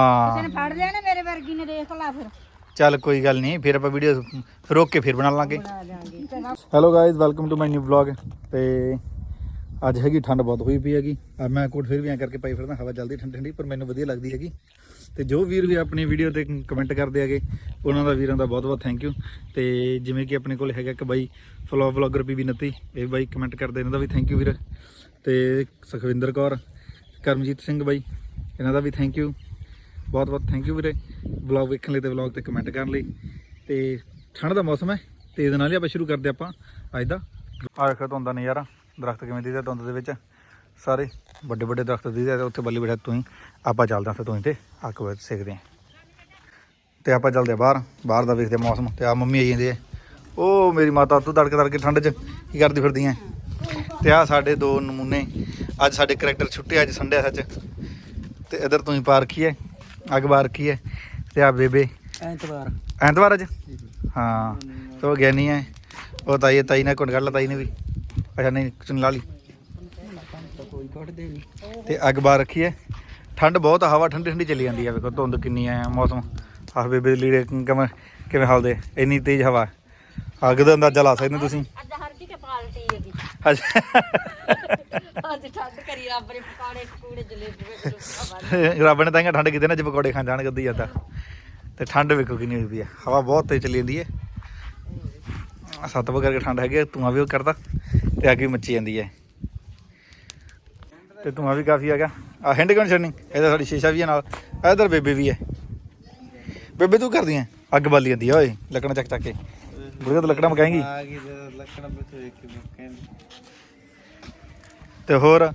ਹਾਂ। ਨੇ ਫੜ ਲਿਆ ਨਾ ਮੇਰੇ ਵਰਗੀ ਨੇ ਦੇਖ ਲਾ ਫਿਰ। ਚੱਲ ਕੋਈ ਗੱਲ ਨਹੀਂ ਫਿਰ ਆਪਾਂ ਵੀਡੀਓ ਰੋਕ ਕੇ ਫਿਰ ਬਣਾ ਲਾਂਗੇ। ਬਣਾ hello guys welcome to my new vlog ਤੇ ਅੱਜ ਹੈਗੀ ਠੰਡ ਬਹੁਤ ਹੋਈ ਪਈ ਹੈਗੀ। ਆ ਮੈਂ ਕੋਟ ਫਿਰ ਵੀ ਐਂ ਕਰਕੇ ਪਾਈ ਫਿਰਦਾ ਹਵਾ ਚੱਲਦੀ ਠੰਡੀ ਠੰਡੀ ਪਰ ਮੈਨੂੰ ਵਧੀਆ ਲੱਗਦੀ ਹੈਗੀ। ਤੇ ਜੋ ਵੀਰ ਵੀ ਆਪਣੀ ਵੀਡੀਓ ਤੇ ਕਮੈਂਟ ਕਰਦੇ ਹੈਗੇ ਉਹਨਾਂ ਦਾ ਵੀਰਾਂ ਦਾ ਬਹੁਤ ਬਹੁਤ ਥੈਂਕ ਯੂ ਤੇ ਜਿਵੇਂ ਕਿ ਆਪਣੇ ਕੋਲ ਹੈਗਾ ਇੱਕ ਬਾਈ ਫਲੋ ਵਲੌਗਰ ਪੀਵੀ ਨੱਤੀ ਇਹ ਬਾਈ ਕਮੈਂਟ ਕਰਦੇ ਇਹਨਾਂ ਦਾ ਵੀ ਥੈਂਕ ਯੂ ਵੀਰ। ਤੇ ਸੁਖਵਿੰਦਰ ਕੌਰ ਕਰਮਜੀਤ ਸਿੰਘ ਬਾਈ ਇਹਨਾਂ ਦਾ ਵੀ ਥੈਂਕ ਯੂ ਬਹੁਤ ਬਹੁਤ ਥੈਂਕ ਯੂ ਵੀਰੇ। ਵਲੌਗ ਵੇਖਣ ਲਈ ਤੇ ਵਲੌਗ ਤੇ ਕਮੈਂਟ ਕਰਨ ਲਈ। ਤੇ ਠੰਡ ਦਾ ਮੌਸਮ ਹੈ, ਤੇ ਇਹਦੇ ਨਾਲ ਹੀ ਆਪਾਂ ਸ਼ੁਰੂ ਕਰਦੇ ਆਪਾਂ ਅੱਜ ਦਾ। ਆ ਵੇਖੋ ਧੁੰਦ ਦਾ ਨਜ਼ਾਰਾ, ਦਰਖਤ ਕਿਵੇਂ ਦੀਦਾ ਧੁੰਦ ਦੇ ਵਿੱਚ। ਸਾਰੇ ਵੱਡੇ ਵੱਡੇ ਦਰਖਤ ਦੀਦੇ ਤੇ ਉੱਥੇ ਬੱਲੀ ਬੈਠਾ ਤੂੰ ਹੀ। ਆਪਾਂ ਚੱਲਦੇ ਹਾਂ ਫਿਰ ਤੂੰ ਹੀ ਤੇ ਅੱਗ ਵਿੱਚ ਸੇਕਦੇ ਹਾਂ। ਤੇ ਆਪਾਂ ਚੱਲਦੇ ਹਾਂ ਬਾਹਰ ਬਾਹਰ ਦਾ ਵੇਖਦੇ ਹਾਂ ਮੌਸਮ। ਤੇ ਆ ਮੰਮੀ ਆਈ ਜਾਂਦੀ ਹੈ। ਉਹ ਮੇਰੀ ਮਾਤਾ ਤੂੰ ਤੜਕੇ ਤੜਕੇ ਠੰਡ 'ਚ ਕੀ ਕਰਦੀ ਫਿਰਦੀ ਹੈ? ਤੇ ਆ ਸਾਡੇ ਦੋ ਨਮੂਨੇ, ਅੱਜ ਸਾਡੇ ਕਰੈਕਟਰ ਛੁੱਟੇ, ਅੱਜ ਸੰਡੇ ਸੱਚ। ਤੇ ਇਧਰ ਤੂੰ ਹੀ ਪਾ ਰੱਖੀ ਹੈ ਅੱਗ ਬਾਰ ਰੱਖੀ ਹੈ ਤੇ ਆ ਬੇਬੇ। ਐਤਵਾਰ। ਐਤਵਾਰ ਅੱਜ? ਹਾਂ ਤੇ ਉਹ ਗਿਆਨੀ ਹੈ। ਉਹ ਤਾਈ ਤਾਈ ਨੇ ਕੁੰਡ ਕੱਢ ਲਾ ਤਾਈ ਨੇ ਵੀ। ਅੱਛਾ ਨਹੀਂ ਚੁਣ ਲਾ ਲਈ। ਤਾਂ ਕੋਈ ਕੱਢਦੇ ਨਹੀਂ ਤੇ ਅੱਗ ਬਾਰ ਰੱਖੀ ਹੈ? ਠੰਡ ਬਹੁਤ ਆ, ਹਵਾ ਠੰਡੀ ਠੰਡੀ ਚੱਲੀ ਜਾਂਦੀ ਹੈ ਵੇਖੋ ਧੁੰਦ ਕਿੰਨੀ ਆ ਮੌਸਮ। ਆਹ ਬੇਬੇ ਦੇ ਲੀੜੇ ਕਿਵੇਂ ਕਿਵੇਂ ਹਲਦੇ। ਇੰਨੀ ਤੇਜ਼ ਹਵਾ। ਅੱਗ ਦਾ ਅੰਦਾਜ਼ਾ ਲਾ ਸਕਦੇ ਹੋ ਤੁਸੀਂ। ਅੱਜ ਹਰਦੀ ਕੇ ਪਾਲਟੀ ਹੈਗੀ। ਅੱਛਾ ਅੱਜ ਠੰਡ ਕਰੀ ਰੱਬ ਨੇ ਪਕਾੜੇ ਪਕੂੜੇ ਜਲੇਬੀ ਵਿੱਚ ਰੱਬ ਨੇ ਤਾਂ ਇੰਨਾ ਠੰਡ ਕੀਤੀ ਨਾ ਜੇ ਪਕੌੜੇ ਖਾਣ ਜਾਣ ਗੱਦੀ ਜਾਂਦਾ ਤੇ ਠੰਡ ਵੇਖੋ ਕਿੰਨੀ ਹੋਈ ਪਈ ਹੈ ਹਵਾ ਬਹੁਤ ਤੇਜ਼ ਚੱਲੀ ਜਾਂਦੀ ਹੈ। ਸੱਤ ਵਜੇ ਕਰਕੇ ਠੰਡ ਹੈਗੀ ਹੈ, ਧੂੰਆਂ ਵੀ ਉਹ ਕਰਦਾ ਤੇ ਅੱਗ ਵੀ ਮੱਚੀ ਜਾਂਦੀ ਹੈ। ਤੇ ਧੂੰਆਂ ਵੀ ਕਾਫੀ ਹੈਗਾ ਆ ਹਿੰਡ ਕਿਉਂ ਛੱਡਣੀ ਇਹਦਾ ਸਾਡੀ ਸ਼ੀਸ਼ਾ ਵੀ ਹੈ ਨਾਲ। ਇਧਰ ਬੇਬੇ ਵੀ ਹੈ। ਬੇਬੇ ਤੂੰ ਕਰਦੀ ਹੈ? ਅੱਗ ਬਾਲੀ ਜਾਂਦੀ ਹੈ ਓਏ ਲੱਕੜਾਂ ਚੱਕ ਚੱਕ ਕੇ। ਤਾਂ ਵਿੱਚ ਵੇਖ ਕੇ ਮੁੱਕੇ ਤੇ ਹੋਰ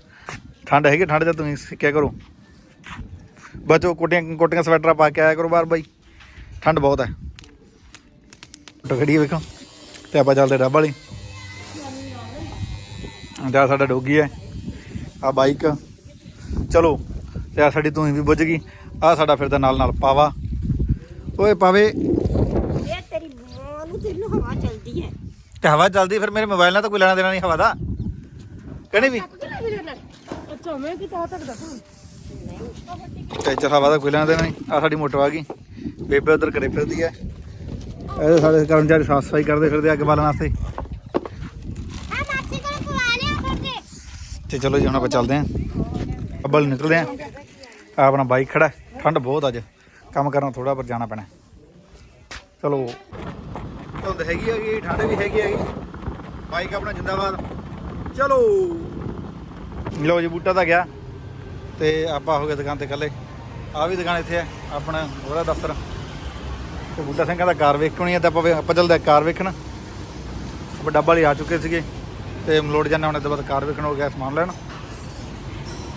ਠੰਡ ਹੈਗੀ ਠੰਡ ਚ ਤੁਸੀਂ ਸਿੱਖਿਆ ਕਰੋ? ਬਚੋ ਕੋਟੀਆਂ ਕੋਟੀਆਂ ਸਵੈਟਰਾਂ ਪਾ ਕੇ ਆਇਆ ਕਰੋ ਬਾਹਰ ਬਾਈ। ਠੰਡ ਬਹੁਤ ਹੈ। ਟਕੜੀ ਵੇਖੋ। ਤੇ ਆਪਾਂ ਚੱਲਦੇ ਡੱਬ ਵਾਲੀ। ਜਾ ਸਾਡਾ ਡੋਗੀ ਹੈ। ਆ ਬਾਈਕ। ਚਲੋ ਤੇ ਆ ਸਾਡੀ ਤੂੰ ਵੀ ਬੁੱਝ ਗਈ। ਆ ਸਾਡਾ ਫਿਰਦਾ ਨਾਲ ਨਾਲ ਪਾਵਾ। ਓਏ ਪਾਵੇ ਇਹ ਤੇਰੀ ਮਾਂ ਨੂੰ ਤੈਨੂੰ ਹਵਾ ਚਲਦੀ ਹੈ ਤੇ ਹਵਾ ਚੱਲਦੀ ਫਿਰ ਮੇਰੇ ਮੋਬਾਈਲ ਨਾਲ ਤਾਂ ਕੋਈ ਲੈਣਾ ਦੇਣਾ ਨਹੀਂ ਹਵਾ ਦਾ। ਕਹਿੰਦੇ ਵੀ ਅੱਛਾ ਮੈਂ ਕੀ ਤਾਂ ਤੱਕ ਦੱਸਾਂ? ਤੇ ਚ ਹਵਾ ਦਾ ਕੋਈ ਲੈਣਾ ਦੇਣਾ ਨਹੀਂ। ਆ ਸਾਡੀ ਮੋਟਰ ਆ ਗਈ। ਬੇਬੇ ਉਧਰ ਕਰੇ ਫਿਰਦੀ ਐ ਇਹ ਸਾਡੇ ਕਰਮਚਾਰੀ ਸਾਫ਼ ਸਫ਼ਾਈ ਕਰਦੇ ਫਿਰਦੇ ਅੱਗ ਬਾਲਣ ਵਾਸਤੇ। ਤੇ ਚਲੋ ਜੀ ਹੁਣ ਆਪਾਂ ਚੱਲਦੇ ਆਂ ਅੱਬਲ ਨਿਕਲਦੇ ਆਂ ਆ ਆਪਣਾ ਬਾਈਕ ਖੜਾ। ਠੰਡ ਬਹੁਤ ਅੱਜ। ਕੰਮ ਕਰਨਾ ਥੋੜਾ ਪਰ ਜਾਣਾ ਪੈਣਾ ਚਲੋ। ਧੁੰਦ ਹੈਗੀ ਹੈਗੀ ਠੰਡ ਵੀ ਹੈਗੀ ਹੈਗੀ ਬਾਈਕ ਆਪਣਾ ਜਿੰਦਾਬਾਦ। ਚਲੋ। ਲਓ ਜੀ, ਬੂਟਾ ਤਾਂ ਗਿਆ। ਤੇ ਆਪਾਂ ਹੋ ਗਏ ਦੁਕਾਨ ਤੇ ਇਕੱਲੇ। ਆ ਵੀ ਦੁਕਾਨ ਇੱਥੇ ਹੈ ਆਪਣਾ ਉਹਦਾ ਦਫ਼ਤਰ। ਤੇ ਬੂਟਾ ਸਿੰਘ ਕਹਿੰਦਾ ਕਾਰ ਵੇਖਣੀ ਹੈ ਤਾਂ ਆਪਾਂ ਵੀ- ਆਪਾਂ ਚੱਲਦੇ ਕਾਰ ਵੇਖਣ। ਆਪਾਂ ਡੱਬਾ ਵਾਲੀ ਆ ਚੁੱਕੇ ਸੀਗੇ। ਤੇ ਮਲੋੜ ਜਾਣਾ ਹੁਣ ਇਹਦੇ ਬਾਅਦ ਕਾਰ ਵੇਖਣ ਹੋ ਗਿਆ ਸਮਾਨ ਲੈਣ।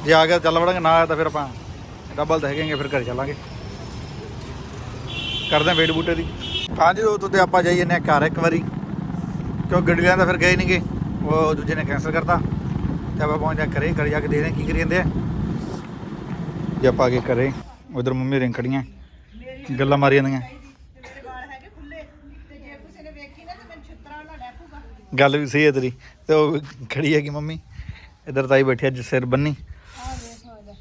ਜੇ ਆ ਗਿਆ ਚੱਲ ਵੜਾਂਗੇ, ਨਾ ਆਇਆ ਤਾਂ ਫਿਰ ਆਪਾਂ ਡੱਬਲ ਤਾਂ ਹੈਗੇਗੇ ਫਿਰ ਘਰ ਚੱਲਾਂਗੇ। ਕਰਦੇ ਹਾਂ ਵੇਟ ਬੂਟੇ ਦੀ। ਹਾਂਜੀ ਦੋਸਤੋ ਤੇ ਆਪਾਂ ਜਾਈਏ ਨੇ ਘਰ ਇੱਕ ਵਾਰੀ। ਕਿਉਂ ਗੱਡੀ ਲੈਣ ਤਾਂ ਫਿਰ ਗਏ ਨਹੀਂਗੇ ਉਹ ਦੂਜੇ ਨੇ ਕੈਂਸਲ ਕਰਤਾ। ਤੇ ਆਪਾਂ ਪਹੁੰਚਦੇ ਹਾਂ ਘਰੇ ਘਰੇ ਜਾ ਕੇ ਦੇਖਦੇ ਹਾਂ ਕੀ ਕਰੀ ਜਾਂਦੇ ਆ। ਜੇ ਆਪਾਂ ਆ ਕੇ ਘਰੇ, ਉਧਰ ਮੰਮੀ ਰਿੰਗ ਖੜੀਆਂ। ਗੱਲਾਂ ਮਾਰੀ ਜਾਂਦੀਆਂ। ਗੱਲ ਵੀ ਸਹੀ ਹੈ ਤੇਰੀ। ਤੇ ਉਹ ਖੜੀ ਹੈਗੀ ਮੰਮੀ। ਇਧਰ ਤਾਈ ਬੈਠੀ ਅੱਜ ਸਿਰ ਬੰਨੀ। ਸਾਰਾ।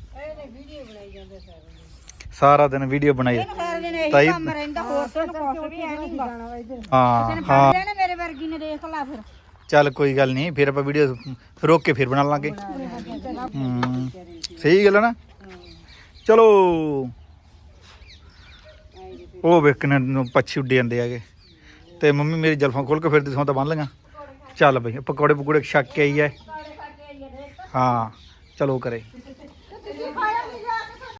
ਦਿਨ ਵੀਡੀਓ ਬਣਾਈ। ਸਾਰਾ ਦਿਨ ਇਹੀ ਤਾਈ- ਕੰਮ ਰਹਿੰਦਾ ਹੋਰ ਤਾਂ ਕੁਝ ਵੀ ਹੈ ਨਹੀਂ ਹਾਂ ਨੇ ਨਾ ਮੇਰੇ ਵਰਗੀ ਨੇ ਦੇਖ ਲਾ ਫਿਰ। ਚੱਲ ਕੋਈ ਗੱਲ ਨਹੀਂ ਫਿਰ ਆਪਾਂ ਵੀਡੀਓ ਰੋਕ ਕੇ ਫਿਰ ਬਣਾ ਲਾਂਗੇ। ਹੂੰ ਸਹੀ ਗੱਲ ਹੈ ਨਾ? ਚਲੋ। ਉਹ ਵੇਖ ਕਿੰਨੇ ਪੱਛੀ ਉੱਡੇ ਜਾਂਦੇ ਹੈਗੇ। ਤੇ ਮੰਮੀ ਮੇਰੀ ਜਲਫਾਂ ਖੋਲ ਕੇ ਫਿਰਦੀ ਸੌਂ ਤਾਂ ਬੰਨ ਲਈਆਂ। ਚੱਲ ਬਈ ਪਕੌੜੇ ਪਕੌੜੇ ਛੱਕ ਕੇ ਆਈ ਹੈ ਹਾਂ ਚਲੋ ਕਰੇ।